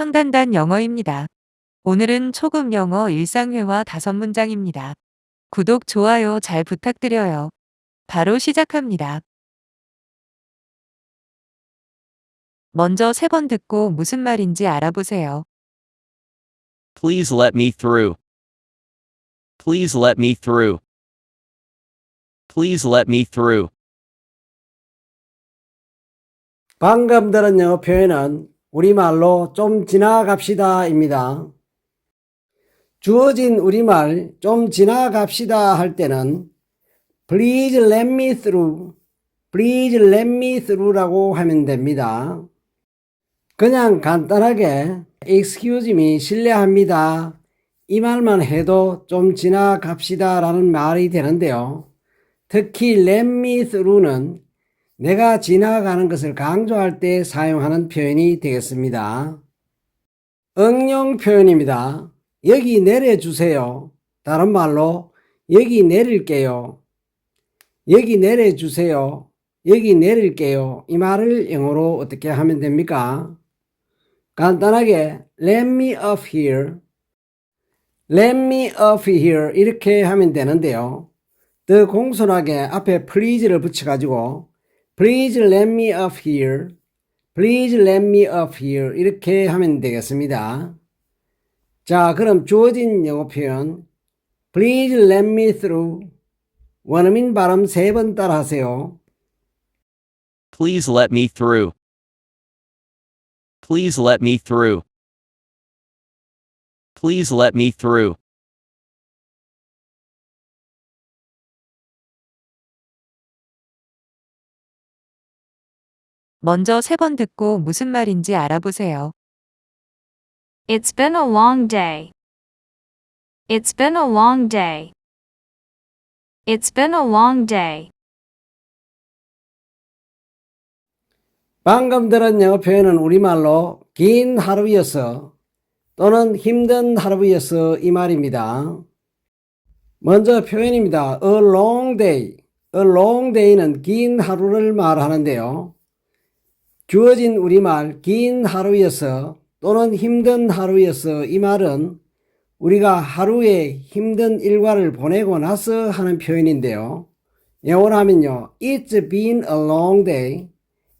황단단 영어입니다. 오늘은 초급 영어 일상회화 다섯 문장입니다. 구독, 좋아요 잘 부탁드려요. 바로 시작합니다. 먼저 세 번 듣고 무슨 말인지 알아보세요. Please let me through. Please let me through. Please let me through. 방금 들은 영어 표현은 우리말로 좀 지나갑시다입니다. 주어진 우리말 좀 지나갑시다 할 때는 please let me through, please let me through라고 하면 됩니다. 그냥 간단하게 excuse me 실례합니다. 이 말만 해도 좀 지나갑시다 라는 말이 되는데요. 특히 let me through는 내가 지나가는 것을 강조할 때 사용하는 표현이 되겠습니다. 응용 표현입니다. 여기 내려주세요. 다른 말로 여기 내릴게요. 여기 내려주세요. 여기 내릴게요. 이 말을 영어로 어떻게 하면 됩니까? 간단하게 let me up here. let me up here 이렇게 하면 되는데요. 더 공손하게 앞에 please를 붙여가지고 Please let me up here. Please let me up here. 이렇게 하면 되겠습니다. 자, 그럼 주어진 영어 표현 Please let me through. 원어민 발음 세 번 따라 하세요. Please let me through. Please let me through. Please let me through. 먼저 세 번 듣고 무슨 말인지 알아보세요. It's been a long day. It's been a long day. It's been a long day. 방금 들은 영어 표현은 우리말로 긴 하루였어 또는 힘든 하루였어 이 말입니다. 먼저 표현입니다. A long day. A long day는 긴 하루를 말하는데요. 주어진 우리말 긴 하루였어 또는 힘든 하루였어 이 말은 우리가 하루에 힘든 일과를 보내고 나서 하는 표현인데요. 영어로 하면요. It's been a long day.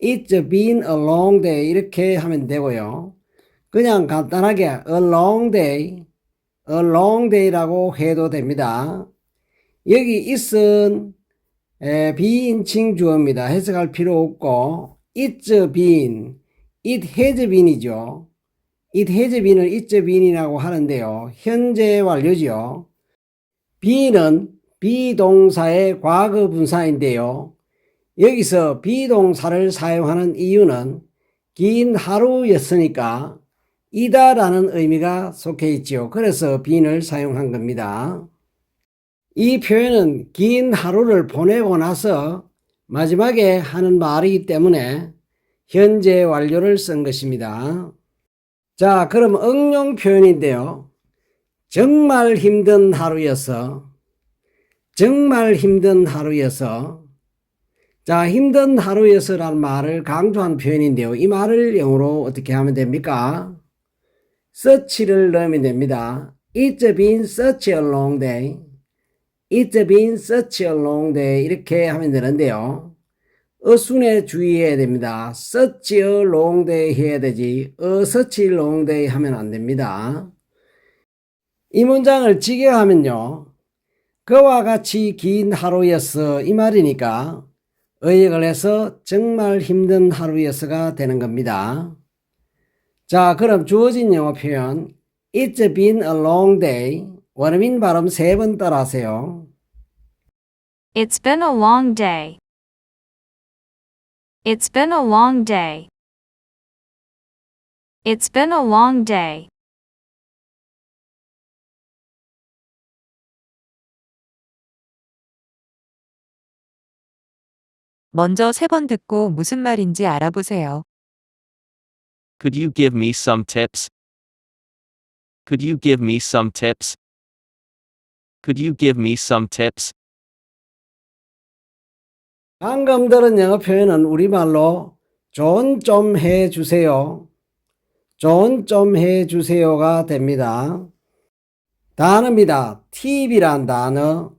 It's been a long day. 이렇게 하면 되고요. 그냥 간단하게 a long day, a long day라고 해도 됩니다. 여기 it은 에, 비인칭 주어입니다. 해석할 필요 없고 it's been, it has been이죠. it has been을 it's been이라고 하는데요. 현재 완료죠. be는 비동사의 과거 분사인데요. 여기서 비동사를 사용하는 이유는 긴 하루였으니까 이다라는 의미가 속해 있지요. 그래서 bene을 사용한 겁니다. 이 표현은 긴 하루를 보내고 나서 마지막에 하는 말이기 때문에 현재 완료를 쓴 것입니다. 자, 그럼 응용 표현인데요. 정말 힘든 하루였어. 정말 힘든 하루였어. 자, 힘든 하루였어라는 말을 강조한 표현인데요. 이 말을 영어로 어떻게 하면 됩니까? such를 넣으면 됩니다. It's been such a long day. It's been such a long day. 이렇게 하면 되는데요. 어순에 주의해야 됩니다. such a long day 해야 되지, a such a long day 하면 안 됩니다. 이 문장을 직역하면요. 그와 같이 긴 하루였어. 이 말이니까 의역을 해서 정말 힘든 하루였어가 되는 겁니다. 자, 그럼 주어진 영어 표현 It's been a long day. 원어민 발음 세 번 따라 하세요. It's been a long day. It's been a long day. It's been a long day. 먼저 세 번 듣고 무슨 말인지 알아보세요. Could you give me some tips? Could you give me some tips? Could you give me some tips? 방금 들은 영어 표현은 우리말로 좋은 좀 해주세요. 조언 좀 해주세요가 됩니다. 단어입니다. 팁이란 단어.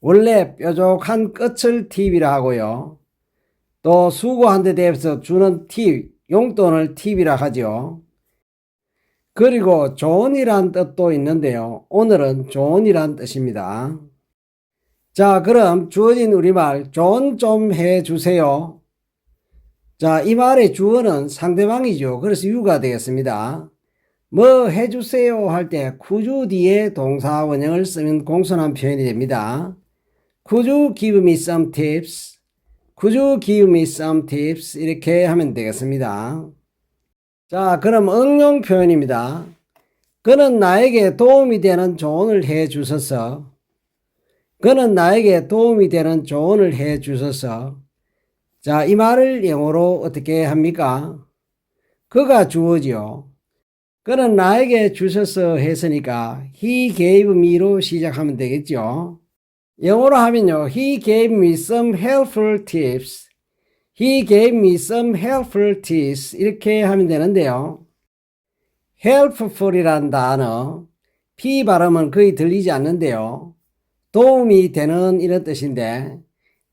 원래 뾰족한 끝을 팁이라 하고요. 또 수고한 데 대해서 주는 팁, 용돈을 팁이라 하죠. 그리고 조언이란 뜻도 있는데요. 오늘은 조언이란 뜻입니다. 자, 그럼 주어진 우리말 조언 좀 해주세요. 자, 이 말의 주어는 상대방이죠. 그래서 유가 되겠습니다. 뭐 해주세요 할때 쿠주 뒤에 동사 원형을 쓰면 공손한 표현이 됩니다. You give me some tips? You give me some tips? 이렇게 하면 되겠습니다. 자, 그럼 응용 표현입니다. 그는 나에게 도움이 되는 조언을 해 주셔서 그는 나에게 도움이 되는 조언을 해 주셔서 자, 이 말을 영어로 어떻게 합니까? 그가 주어지요. 그는 나에게 주셔서 했으니까 he gave me로 시작하면 되겠죠. 영어로 하면요. He gave me some helpful tips. He gave me some helpful tips. 이렇게 하면 되는데요. helpful이란 단어, P 발음은 거의 들리지 않는데요. 도움이 되는 이런 뜻인데,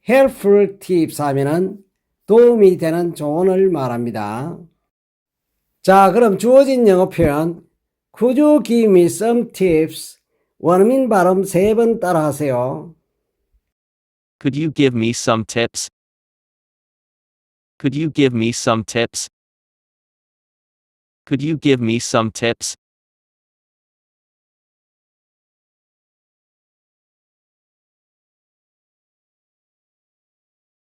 helpful tips 하면은 도움이 되는 조언을 말합니다. 자, 그럼 주어진 영어 표현, Could you give me some tips? 원어민 발음 세 번 따라 하세요. Could you give me some tips? Could you give me some tips? Could you give me some tips?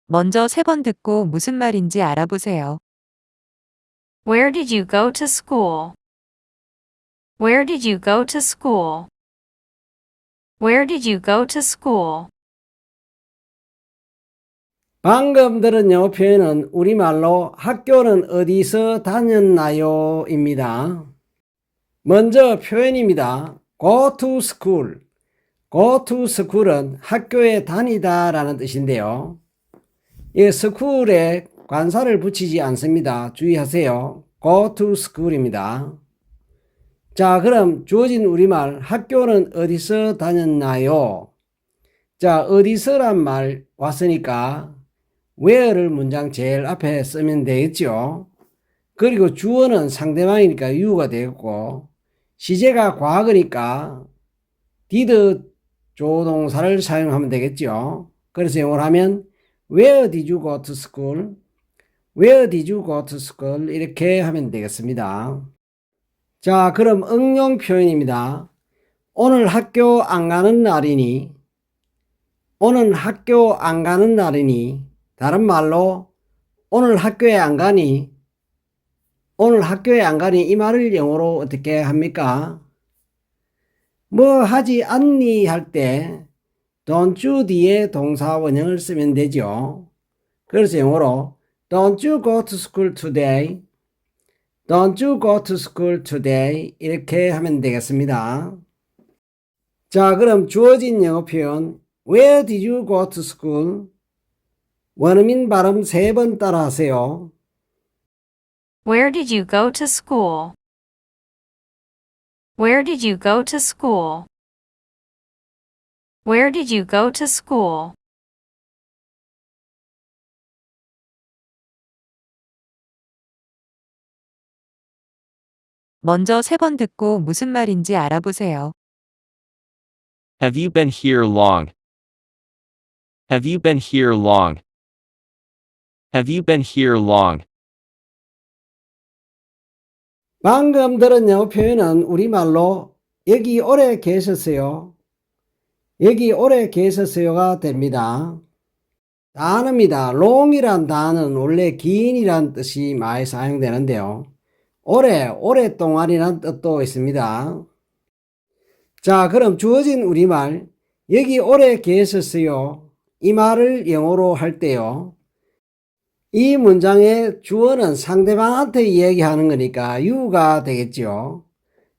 먼저 세 번 듣고 무슨 말인지 알아보세요. Where did you go to school? Where did you go to school? Where did you go to school? 방금 들은 영어 표현은 우리말로 학교는 어디서 다녔나요? 입니다. 먼저 표현입니다. go to school. go to school은 학교에 다니다 라는 뜻인데요. 이 school에 관사를 붙이지 않습니다. 주의하세요. go to school입니다. 자, 그럼 주어진 우리말 학교는 어디서 다녔나요? 자, 어디서란 말 왔으니까 where를 문장 제일 앞에 쓰면 되겠죠. 그리고 주어는 상대방이니까 you가 되겠고 시제가 과거니까 did 조동사를 사용하면 되겠죠. 그래서 영어로 하면 Where did you go to school? Where did you go to school? 이렇게 하면 되겠습니다. 자, 그럼 응용 표현입니다. 오늘 학교 안 가는 날이니, 오늘 학교 안 가는 날이니, 다른 말로, 오늘 학교에 안 가니, 오늘 학교에 안 가니, 이 말을 영어로 어떻게 합니까? 뭐 하지 않니 할 때, don't you 뒤에 동사 원형을 쓰면 되죠. 그래서 영어로, don't you go to school today? Don't you go to school today? 이렇게 하면 되겠습니다. 자, 그럼 주어진 영어 표현 Where did you go to school? 원어민 발음 세 번 따라 하세요. Where did you go to school? Where did you go to school? Where did you go to school? 먼저 세 번 듣고 무슨 말인지 알아보세요. Have you been here long? Have you been here long? Have you been here long? 방금 들은 영어 표현은 우리말로 여기 오래 계셨어요. 여기 오래 계셨어요가 됩니다. 단어입니다. long이란 단어는 원래 긴이란 뜻이 많이 사용되는데요. 오래, 오랫동안이란 뜻도 있습니다. 자, 그럼 주어진 우리말, 여기 오래 계셨어요. 이 말을 영어로 할 때요. 이 문장의 주어는 상대방한테 이야기하는 거니까 you가 되겠죠.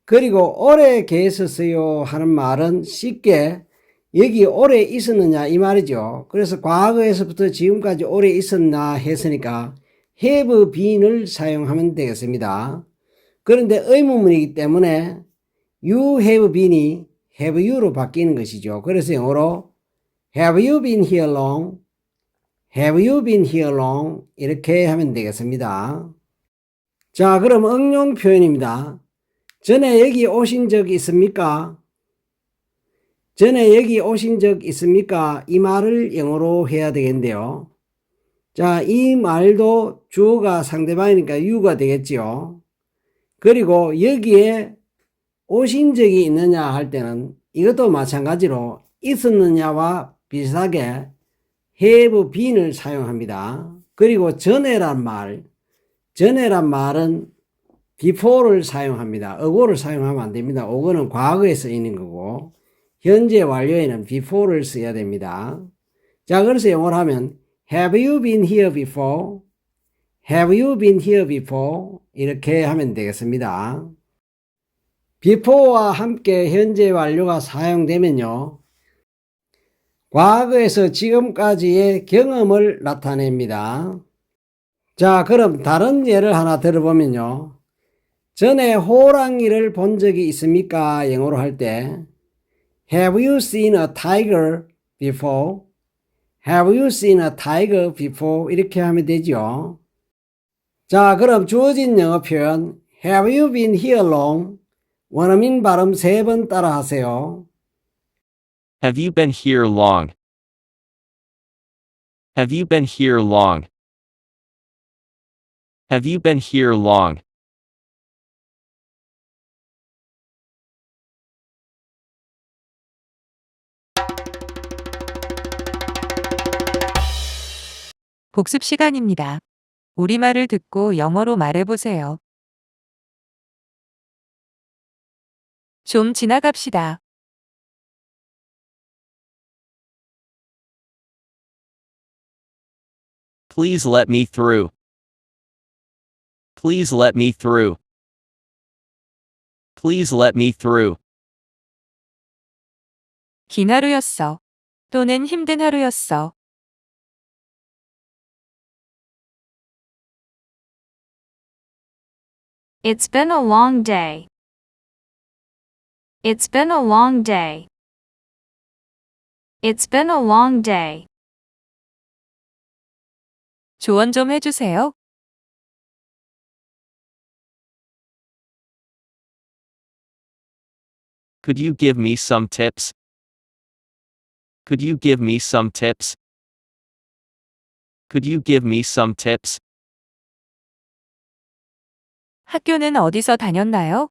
그리고 오래 계셨어요 하는 말은 쉽게 여기 오래 있었느냐 이 말이죠. 그래서 과거에서부터 지금까지 오래 있었나 했으니까 have been을 사용하면 되겠습니다. 그런데 의문문이기 때문에 you have been이 have you로 바뀌는 것이죠. 그래서 영어로 have you been here long? Have you been here long? 이렇게 하면 되겠습니다. 자, 그럼 응용 표현입니다. 전에 여기 오신 적 있습니까? 전에 여기 오신 적 있습니까? 이 말을 영어로 해야 되겠는데요. 자, 이 말도 주어가 상대방이니까 you가 되겠지요. 그리고 여기에 오신 적이 있느냐 할 때는 이것도 마찬가지로 있었느냐와 비슷하게 have been을 사용합니다. 그리고 전에란 말, 전에란 말은 before를 사용합니다. 어고를 사용하면 안 됩니다. 어고는 과거에 쓰이는 거고 현재 완료에는 before를 써야 됩니다. 자, 그래서 영어로 하면 Have you been here before? Have you been here before? 이렇게 하면 되겠습니다. before와 함께 현재 완료가 사용되면요. 과거에서 지금까지의 경험을 나타냅니다. 자, 그럼 다른 예를 하나 들어보면요. 전에 호랑이를 본 적이 있습니까? 영어로 할 때 Have you seen a tiger before? Have you seen a tiger before? 이렇게 하면 되죠. 자, 그럼 주어진 영어 표현 Have you been here long? 원어민 발음 세 번 따라 하세요. Have you been here long? Have you been here long? Have you been here long? 복습 시간입니다. 우리말을 듣고 영어로 말해보세요. 좀 지나갑시다. Please let me through. Please let me through. Please let me through. 긴 하루였어. 또는 힘든 하루였어. It's been a long day. It's been a long day. It's been a long day. 조언 좀 해주세요. Could you give me some tips? Could you give me some tips? Could you give me some tips? 학교는 어디서 다녔나요?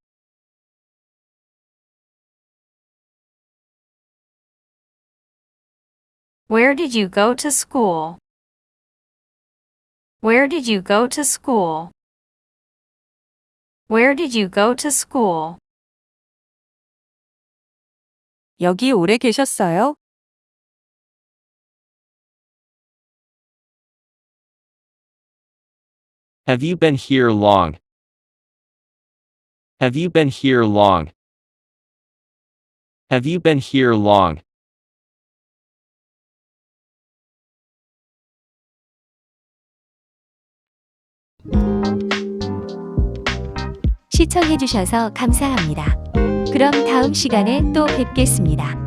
Where did you go to school? Where did you go to school? Where did you go to school? 여기 오래 계셨어요? Have you been here long? Have you been here long? Have you been here long? 시청해주셔서 감사합니다. 그럼 다음 시간에 또 뵙겠습니다.